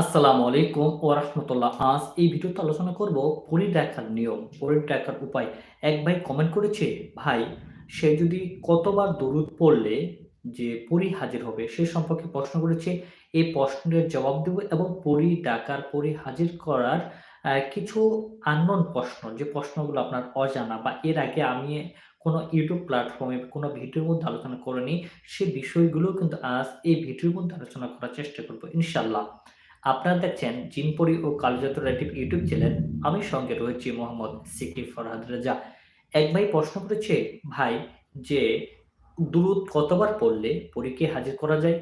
আসসালামু আলাইকুম ও রাহমাতুল্লাহ। আজ এই ভিডিওতে আলোচনা করব পরী দেখার নিয়ম, পরী দেখার উপায়। এক ভাই কমেন্ট করেছে, ভাই সে যদি কতবার দরুদ পড়লে যে পরী হাজির হবে সে সম্পর্কে প্রশ্ন করেছে। এই প্রশ্নের জবাব দেব এবং পরী ডাকার, পরী হাজির করার কিছু unknown প্রশ্ন যে প্রশ্নগুলো আপনার অজানা বা এর আগে আমি কোনো ইউটিউব প্ল্যাটফর্মে কোনো ভিডিওর মধ্যে আলোচনা করিনি, সে বিষয়গুলো কিন্তু আজ এই ভিডিওর মধ্যে আলোচনা করার চেষ্টা করব ইনশাআল্লাহ। আপনারা দেখছেন জিনপরি ও কালজাত রেটিভ ইউটিউব চ্যানেল। আমি সঙ্গে রয়েছি মোহাম্মদ সিকিব ফরহাদ রেজা। এক ভাই প্রশ্ন করেছে, ভাই যে দুরূদ কতবার পড়লে পরীকে হাজির করা যায়?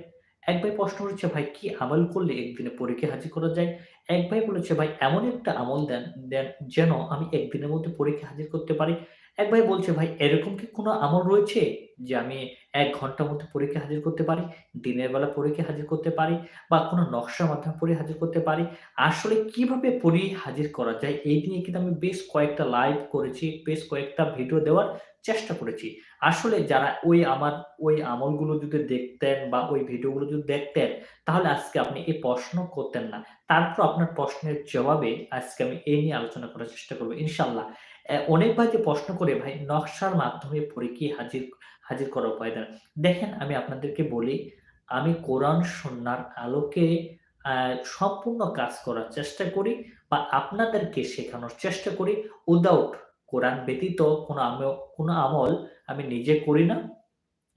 এক ভাই প্রশ্ন করেছে, ভাই কি আমল করলে একদিনে পরীকে হাজির করা যায়? এক ভাই বলেছে, ভাই এমন একটা আমল দেন দেন যেন আমি একদিনের মধ্যে পরীকে হাজির করতে পারি। এক ভাই বলছে, ভাই এরকম কি কোনো আমল রয়েছে যে আমি ১ ঘণ্টার মধ্যে পরীক্ষা হাজির করতে পারি? দিনের বেলা পরীক্ষা হাজির করতে পারি বা কোনো নকশার মাধ্যমে পড়ে হাজির করতে পারি। আসলে কীভাবে পড়ি হাজির করা যায়? এই নিয়ে কিন্তু আমি বেশ কয়েকটা লাইভ করেছি, বেশ কয়েকটা ভিডিও দেওয়ার চেষ্টা করেছি। আসলে যারা ওই আমার ওই আমলগুলো যদি দেখতেন বা ওই ভিডিওগুলো যদি দেখতেন, তাহলে আজকে আপনি এই প্রশ্ন করতেন না। তারপর আপনার প্রশ্নের জবাবে আজকে আমি এই নিয়ে আলোচনা করার চেষ্টা করব ইনশাআল্লাহ। অ্যা অনেক ভাই যে প্রশ্ন করে ভাই নকশার মাধ্যমে পড়ে কি হাজির হাজির করা উপায় দ্বারা দেখেন, আমি আপনাদেরকে বলি, আমি কোরআন সন্ন্যার আলোকে সম্পূর্ণ কাজ করার চেষ্টা করি বা আপনাদেরকে শেখানোর চেষ্টা করি উইদাউট কোরআন ব্যতীত কোনো কোনো আমল আমি নিজে করি না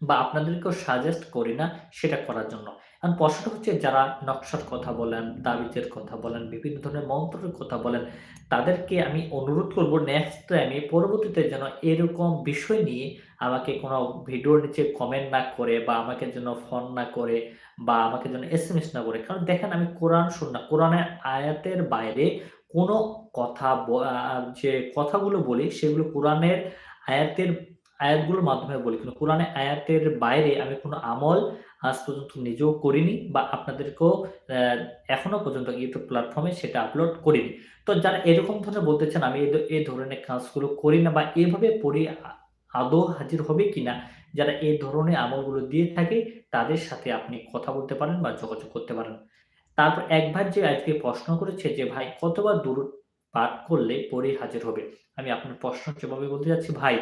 বা আপনাদেরকেও সাজেস্ট করি না সেটা করার জন্য। এখন প্রশ্নটা হচ্ছে যারা নকশার কথা বলেন, তাবিজের কথা বলেন, বিভিন্ন ধরনের মন্ত্রের কথা বলেন, তাদেরকে আমি অনুরোধ করব নেক্সট টাইমে পরবর্তীতে যেন এরকম বিষয় নিয়ে আমাকে কোনো ভিডিওর নিচে কমেন্ট না করে বা আমাকে যেন ফোন না করে বা আমাকে যেন এস এম এস না করে। কারণ দেখেন আমি কোরআন সুন্নাহ, কোরআনের আয়াতের বাইরে কোনো কথা যে কথাগুলো বলি সেগুলো কোরআনের আয়াতের আয়াতগুলোর মাধ্যমে বলি। কিন্তু কোরআনের আয়াতের বাইরে আমি কোনো আমল আজ পর্যন্ত নিজেও করিনি বা আপনাদেরকেও অ্যা এখনও পর্যন্ত ইউটিউব প্ল্যাটফর্মে সেটা আপলোড করিনি। তো যারা এরকম ধরনের বলতে চান আমি এ দ এ ধরনের কাজগুলো করি না বা এভাবে পড়ি আদৌ হাজির হবে কিনা, যারা এ ধরনের আমলগুলো দিয়ে থাকে তাদের সাথে আপনি কথা বলতে পারেন বা যোগাযোগ করতে পারেন। তারপর একবার যে আজকে প্রশ্ন করেছে যে, ভাই কতবার দূর পাঠ করলে পরে হাজির হবে? আমি আপনার প্রশ্ন জবাবে বলতে চাচ্ছি, ভাই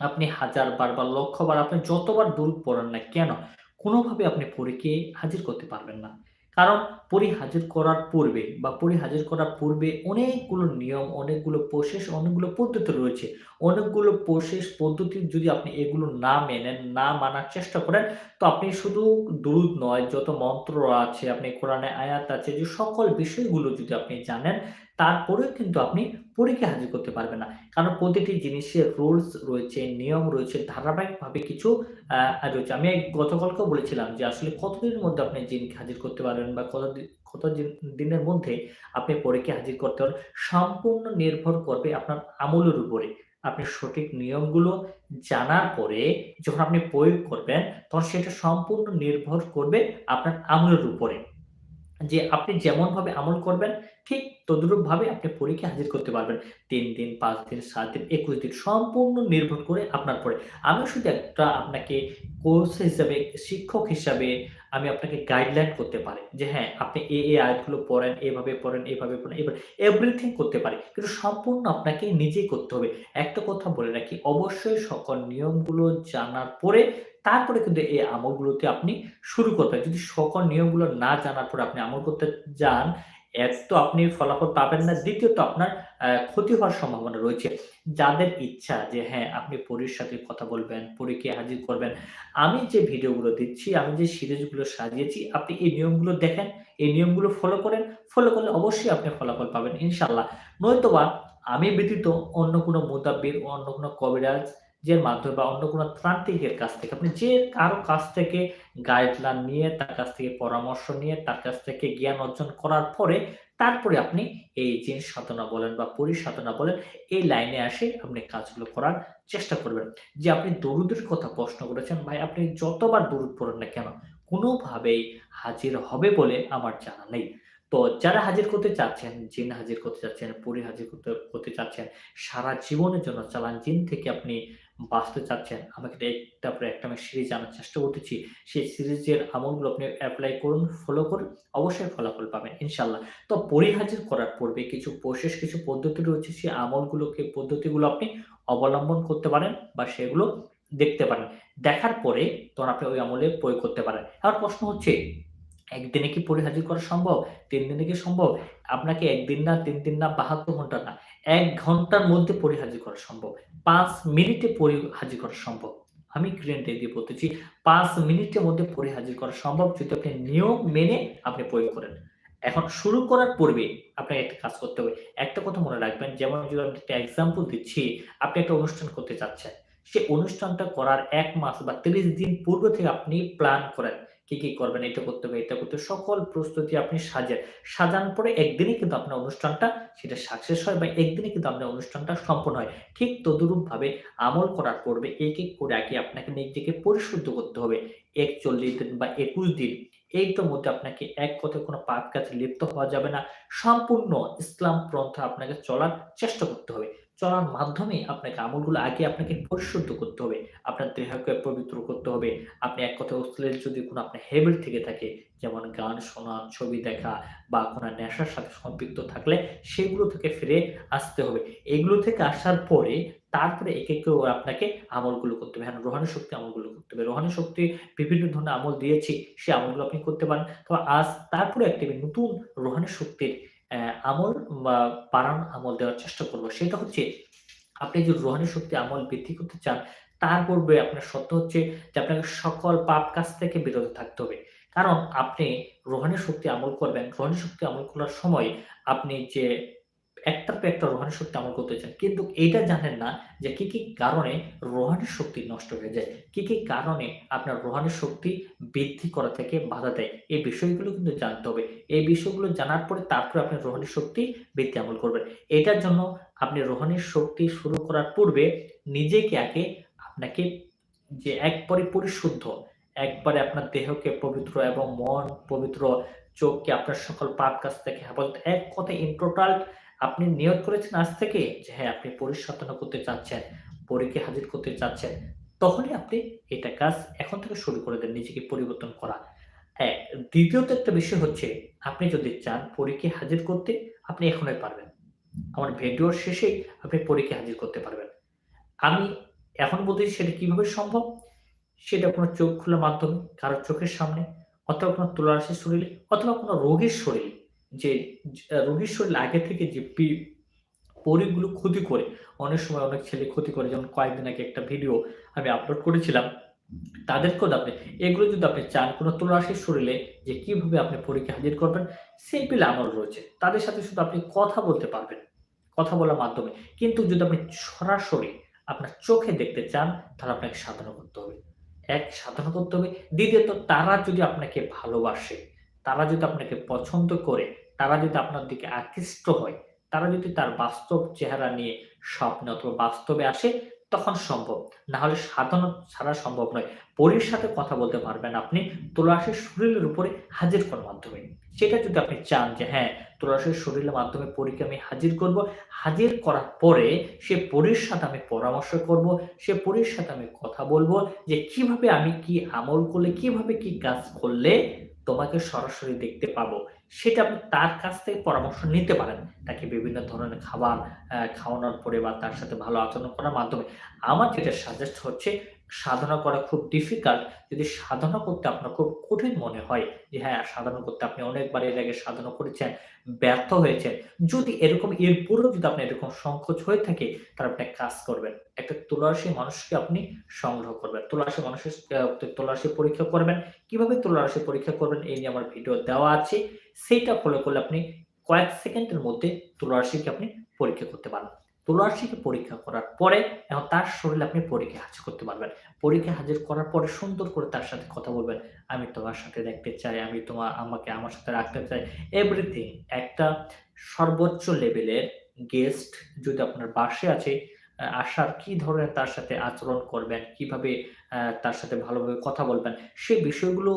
আপনি হাজার বার বা লক্ষ বার আপনি যতবার দূর পড়েন না কেন, কোনোভাবে আপনি পরীকে হাজির করতে পারবেন না। কারণ পরী হাজির করার পূর্বে বা পরী হাজির করার পূর্বে অনেকগুলো নিয়ম, অনেকগুলো প্রসেস, অনেকগুলো পদ্ধতি রয়েছে। অনেকগুলো প্রসেস পদ্ধতি যদি আপনি এগুলো না মেনেন, না মানার চেষ্টা করেন, তো আপনি শুধু দুরূদ নয়, যত মন্ত্র আছে, আপনি কোরআনে আয়াত আছে, যে সকল বিষয়গুলো যদি আপনি জানেন, তারপরেও কিন্তু আপনি পরীকে হাজির করতে পারবেন না। কারণ প্রতিটি জিনিসের রুলস রয়েছে, নিয়ম রয়েছে, ধারাবাহিকভাবে কিছু রয়েছে। আমি গতকালকেও বলেছিলাম যে আসলে কতদিনের মধ্যে আপনি জিনকে হাজির করতে পারবেন বা কত দিন দিনের মধ্যে আপনি পরীক্ষা হাজির করতে পারবেন, সম্পূর্ণ নির্ভর করবে আপনার আমলের উপরে। আপনি সঠিক নিয়মগুলো জানার পরে যখন আপনি প্রয়োগ করবেন, তখন সেটা সম্পূর্ণ নির্ভর করবে আপনার আমলের উপরে। যে আপনি যেমনভাবে আমল করবেন, ঠিক তদ্রূপভাবে আপনি পরীক্ষা হাজির করতে পারবেন। তিন দিন, পাঁচ দিন, সাত দিন, ২১ দিন সম্পূর্ণ নির্ভর করে আপনার পরে আমি শুধু একটা আপনাকে কোর্স হিসাবে, শিক্ষক হিসাবে আমি আপনাকে গাইডলাইন করতে পারি যে হ্যাঁ, আপনি এ এ আয়াতগুলো পড়েন, এভাবে পড়েন, এভাবে পড়েন, এভাবে এভরিথিং করতে পারি। কিন্তু সম্পূর্ণ আপনাকে নিজেই করতে হবে। একটা কথা বলে রাখি, অবশ্যই সকল নিয়মগুলো জানার পরে তারপরে কিন্তু এই আমলগুলোতে আপনি শুরু করবেন। যদি সকল নিয়মগুলো না জানার পরে আপনি আমল করতে যান, এক তো আপনি ফলাফল পাবেন না, দ্বিতীয়ত আপনার ক্ষতি হওয়ার সম্ভাবনা রয়েছে। যাদের ইচ্ছা যে হ্যাঁ, আপনি পরীর সাথে কথা বলবেন, পরীকে হাজির করবেন। আমি যে ভিডিওগুলো দিচ্ছি, আমি যে সিরিজগুলো সাজিয়েছি, আপনি এই নিয়মগুলো দেখেন, এই নিয়মগুলো ফলো করেন। ফলো করলে অবশ্যই আপনি ফলাফল পাবেন ইনশাআল্লাহ। নয়তোবা আমি ব্যতীত অন্য কোনো মুদাব্বির, অন্য কোনো কবিরাজ এর মাধ্যমে বা অন্য কোনো ত্রান্তিকের কাছ থেকে আপনি যে কারও কাছ থেকে গাইডলাইন নিয়ে, তার কাছ থেকে পরামর্শ নিয়ে, তার কাছ থেকে জ্ঞান অর্জন করার পরে, তারপরে আপনি এই জিন সাধনা বলেন বা পরী সাধনা বলেন, এই লাইনে আসে আপনি কাজগুলো করার চেষ্টা করবেন। যে আপনি দরুদের কথা প্রশ্ন করেছেন, ভাই আপনি যতবার দরুদ পড়েন না কেন, কোনোভাবেই হাজির হবে বলে আমার জানা নেই। তো যারা হাজির করতে চাচ্ছেন, জিন হাজির করতে চাচ্ছেন, পরী হাজির করতে করতে চাচ্ছেন, সারা জীবনের জন্য চালান জিন থেকে আপনি বাঁচতে চাচ্ছেন, আমাকে একটার পর একটা আমি সিরিজ আনার চেষ্টা করতেছি। সেই সিরিজের আমলগুলো আপনি অ্যাপ্লাই করুন, ফলো করুন। অবশ্যই ফলাফল পাবেন ইনশাল্লাহ তো পরিহাজির করার পূর্বে কিছু প্রসেস, কিছু পদ্ধতি রয়েছে। সেই আমলগুলোকে পদ্ধতিগুলো আপনি অবলম্বন করতে পারেন বা সেগুলো দেখতে পারেন। দেখার পরে তখন আপনি ওই আমলে প্রয়োগ করতে পারেন। এখন প্রশ্ন হচ্ছে, একদিনে কি পরিহাজির করা সম্ভব? তিন দিনে কি সম্ভব? আপনাকে একদিন না, তিন দিন না, ৭২ ঘণ্টা না। এক ঘণ্টার মধ্যে পরিহাজি করা সম্ভব। পাঁচ মিনিটে পরিহাজি করা সম্ভব। আমি গ্যারান্টি দিয়ে বলতেছি ৫ মিনিটের মধ্যে পরিহাজির করা সম্ভব যদি আপনি নিয়ম মেনে আপনি প্রয়োগ করেন। এখন শুরু করার পূর্বে আপনাকে একটা কাজ করতে হবে। একটা কথা মনে রাখবেন যেমন যদি আমি একটা এক্সাম্পল দিচ্ছি, আপনি একটা অনুষ্ঠান করতে চাচ্ছেন। সেই অনুষ্ঠানটা করার এক মাস বা ৩০ দিন পূর্ব থেকে আপনি প্ল্যান করেন। কি, কি করবেন? এটা করতে হবে, এটা করতে। সকল প্রস্তুতি আপনি সাজেন সাজান। পরে একদিনই কিন্তু আপনার অনুষ্ঠানটা সেটা সাকসেস হয় বা একদিনই কিন্তু আপনার অনুষ্ঠানটা সম্পন্ন হয়। ঠিক তদুরূপভাবে আমল করার পূর্বে এক, এক করে আগে আপনাকে নিজেকে পরিশুদ্ধ করতে হবে। ৪১ দিন বা ২১ দিন এইটার মধ্যে আপনাকে এক কথায় কোনো পাপ কাজে লিপ্ত হওয়া যাবে না। সম্পূর্ণ ইসলাম পন্থা আপনাকে চলার চেষ্টা করতে হবে। চলার মাধ্যমে আপনাকে আমলগুলো আগে আপনাকে পরিশুদ্ধ করতে হবে। আপনার দেহকে পবিত্র করতে হবে। আপনি এক কথায় অশ্লীল যদি কোনো আপনার হ্যাবিট থেকে থাকে, যেমন গান শোনা, ছবি দেখা বা কোনো নেশার সাথে সম্পৃক্ত থাকলে সেগুলো থেকে ফিরে আসতে হবে। এগুলো থেকে আসার পরে তারপরে একে, একে আপনাকে আমলগুলো করতে হবে। হ্যাঁ, রোহানি শক্তি আমলগুলো করতে হবে। রোহানি শক্তি বিভিন্ন ধরনের আমল দিয়েছি, সেই আমলগুলো আপনি করতে পারেন। তো আজ তারপরে একটি নতুন রোহানি শক্তির আমল বা বাড়ানো আমল দেওয়ার চেষ্টা করব। সেটা হচ্ছে আপনি যে রোহানি শক্তি আমল বৃদ্ধি করতে চান, তার পূর্বে আপনার সত্য হচ্ছে যে আপনাকে সকল পাপ কাজ থেকে বিরত থাকতে হবে। কারণ আপনি রোহানি শক্তি আমল করবেন। রোহানি শক্তি আমল করার সময় আপনি যে একটার পর একটা রোহানি শক্তি আমল করতে চান। কিন্তু এইটা জানেন না যে কি, কি কারণে রোহানি শক্তি নষ্ট হয়ে যায়। কি, কি কারণে আপনার রোহানি শক্তি বৃদ্ধি করা থেকে বাধা দেয়। এই বিষয়গুলো কিন্তু জানতে হবে। এই বিষয়গুলো জানার পরে তারপরে আপনি রোহানি শক্তি বৃদ্ধি আমল করবেন। এটার জন্য আপনি রোহানি শক্তি শুরু করার পূর্বে নিজেকে আগে আপনাকে যে একবারে পরিশুদ্ধ, একবারে আপনার দেহকে পবিত্র এবং মন পবিত্র, চোখকে আপনার সকল পাপ কাছ থেকে এক কথা ইন টোটাল আপনি নিয়োগ করেছেন আজ থেকে যে হ্যাঁ, আপনি পরিসাধনা করতে চাচ্ছেন, পরীকে হাজির করতে চাচ্ছেন। তখনই আপনি এটা কাজ এখন থেকে শুরু করে দেন নিজেকে পরিবর্তন করা। হ্যাঁ, দ্বিতীয়ত একটা বিষয় হচ্ছে আপনি যদি চান পরীকে হাজির করতে আপনি এখনই পারবেন। আমার ভিডিওর শেষেই আপনি পরীকে হাজির করতে পারবেন। আমি এখন বলতে সেটা কীভাবে সম্ভব? সেটা কোনো চোখ খোলার মাধ্যমে, কারও চোখের সামনে অথবা কোনো তুলারাশির শরীরে অথবা কোনো রোগীর শরীরে যে রোগীর শরীরে আগে থেকে যে পরীগুলো ক্ষতি করে, অনেক সময় অনেক ছেলে ক্ষতি করে যেমন কয়েকদিন আগে একটা ভিডিও আমি আপলোড করেছিলাম। তাদেরকেও আপনি এগুলো যদি আপনি চান কোনো তুলারাশির শরীরে যে কীভাবে আপনি পরীক্ষা হাজির করবেন, সিম্পল আমল রয়েছে। তাদের সাথে শুধু আপনি কথা বলতে পারবেন। কথা বলার মাধ্যমে। কিন্তু যদি আপনি সরাসরি আপনার চোখে দেখতে চান তাহলে আপনাকে সাধনা করতে হবে। এক সাধনা করতে হবে। দ্বিতীয়ত তারা যদি আপনাকে ভালোবাসে, তারা যদি আপনাকে পছন্দ করে, তারা যদি আপনার দিকে আকৃষ্ট হয়, তারা যদি তার বাস্তব চেহারা নিয়ে স্বপ্নে অথবা বাস্তবে আসে তখন সম্ভব। না হলে সাধনা ছাড়া সম্ভব নয়। পরীর সাথে কথা বলতে পারবেন আপনি তুলারাশির শরীরের উপরে হাজির করার মাধ্যমে। সেটা যদি আপনি চান যে হ্যাঁ, তুলারাশির শরীরের মাধ্যমে পরীকে আমি হাজির করব। হাজির করার পরে সে পরীর সাথে আমি পরামর্শ করব। সে পরীর সাথে আমি কথা বলব যে কীভাবে আমি কি আমল করলে, কীভাবে কি কাজ করলে তোমাকে সরাসরি দেখতে পাবো। সেটা আপনি তার কাছ থেকে পরামর্শ নিতে পারেন। তাকে বিভিন্ন ধরনের খাবার খাওয়ানোর পরে বা তার সাথে ভালো আচরণ করার মাধ্যমে। আমার যেটা সাজেস্ট হচ্ছে সাধনা করা খুব ডিফিকাল্ট। যদি সাধনা করতে আপনার খুব কঠিন মনে হয় যে হ্যাঁ, সাধনা করতে আপনি অনেকবার এর আগে সাধনা করেছেন, ব্যর্থ হয়েছেন। যদি এরকম এরপরেও যদি আপনার এরকম সংকোচ হয়ে থাকে তাহলে আপনি কাজ করবেন। একটা তুলারাশি মানুষকে আপনি সংগ্রহ করবেন। তুলারাশি মানুষের তুলারাশি পরীক্ষা করবেন। কীভাবে তুলারাশি পরীক্ষা করবেন এই নিয়ে আমার ভিডিও দেওয়া আছে। সেইটা ফলো করলে আপনি কয়েক সেকেন্ডের মধ্যে তুলারাশিকে আপনি পরীক্ষা করতে পারবেন। তুলারাশিকে পরীক্ষা করার পরে এখন তার শরীরে আপনি পরীক্ষা হাজির করতে পারবেন। পরীক্ষা হাজির করার পরে সুন্দর করে তার সাথে কথা বলবেন। আমি তোমার সাথে দেখতে চাই, আমি তোমা আমাকে আমার সাথে রাখতে চাই। এভরিথিং একটা সর্বোচ্চ লেভেলের গেস্ট যদি আপনার বাসে আছে, আসার কি ধরনের তার সাথে আচরণ করবেন, কীভাবে তার সাথে ভালোভাবে কথা বলবেন, সেই বিষয়গুলো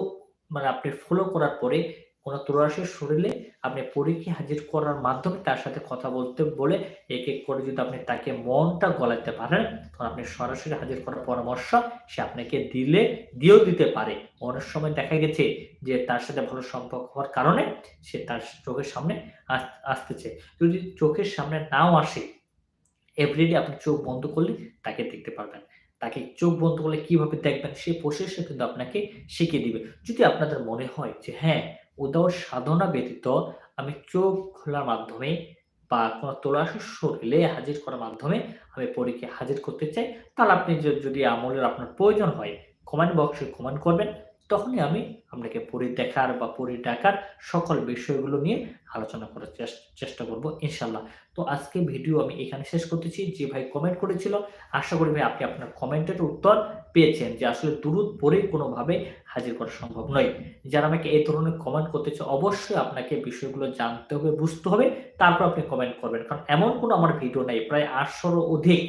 মানে আপনি ফলো করার পরে কোনো তরুণাসের শরীরে আপনি পরীকে হাজির করার মাধ্যমে তার সাথে কথা বলতে বলে এক এক করে যদি আপনি তাকে মনটা গলাতে পারেন, তখন আপনি সরাসরি হাজির করার পরামর্শ সে আপনাকে দিলে, দিয়েও দিতে পারে। অনেক সময় দেখা গেছে যে তার সাথে ভালো সম্পর্ক হওয়ার কারণে সে তার চোখের সামনে আসতেছে। যদি চোখের সামনে নাও আসে এভরিডে আপনি চোখ বন্ধ করলে তাকে দেখতে পারবেন। তাকে চোখ বন্ধ করলে কীভাবে দেখবেন সে প্রসেসে কিন্তু আপনাকে শিখিয়ে দিবে। যদি আপনাদের মনে হয় যে হ্যাঁ উদাও সাধনা ব্যতীত আমি চোখ খোলার মাধ্যমে বা কোনো তোলাশ শরীরে হাজির করার মাধ্যমে আমি পরীকে হাজির করতে চাই। তাহলে আপনি যদি আমলের আপনার প্রয়োজন হয় কমেন্ট বক্সে কমেন্ট করবেন। তখনই আমি আপনাকে পরী দেখার বা পরী ডাকার সকল বিষয়গুলো নিয়ে আলোচনা করার চেষ্টা করব, ইনশাল্লাহ। তো আজকে ভিডিও আমি এখানে শেষ করতেছি। যে ভাই কমেন্ট করেছিল, আশা করি ভাই আপনি আপনার কমেন্টের উত্তর পেয়েছেন যে আসলে দূরত পরে কোনোভাবে হাজির করা সম্ভব নয়। যারা আমাকে এই ধরনের কমেন্ট করতেছে, অবশ্যই আপনাকে বিষয়গুলো জানতে হবে, বুঝতে হবে, তারপর আপনি কমেন্ট করবেন। কারণ এমন কোনো আমার ভিডিও নাই, প্রায় আটশোর অধিক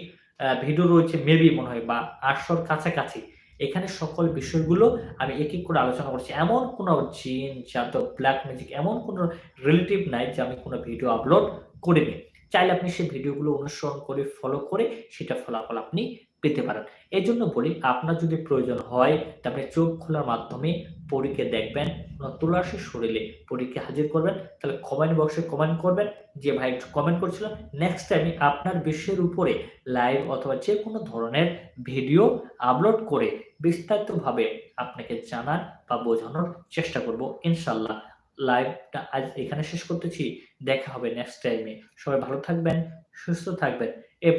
ভিডিও রয়েছে মেবি মনে হয় বা আটশোর কাছাকাছি। এখানে সকল বিষয়গুলো আমি এক এক করে আলোচনা করছি। এমন কোনো জিন জাদব ব্ল্যাক ম্যাজিক এমন কোনো রিলেটিভ নাই যে আমি কোনো ভিডিও আপলোড করিনি। চাইলে আপনি সেই ভিডিওগুলো অনুসরণ করে ফলো করে সেটা ফলাফল আপনি পেতে পারেন। এই জন্য বলি, আপনার যদি প্রয়োজন হয় তাহলে চোখ খোলার মাধ্যমে পরীকে দেখবেন। তুলাসী শরীরে পরীক্ষা হাজির করবেন, তাহলে কমেন্ট বক্সে কমেন্ট করবেন, যে ভাই কমেন্ট করছিল নেক্সট টাইম আপনার বিষয়ের উপরে লাইভ অথবা যে কোনো ধরনের ভিডিও আপলোড করে বিস্তারিতভাবে আপনাকে জানার বা বোঝানোর চেষ্টা করব। ইনশাল্লাহ লাইভটা আজ এখানে শেষ করতেছি। দেখা হবে নেক্সট টাইমে সবাই ভালো থাকবেন, সুস্থ থাকবেন। এ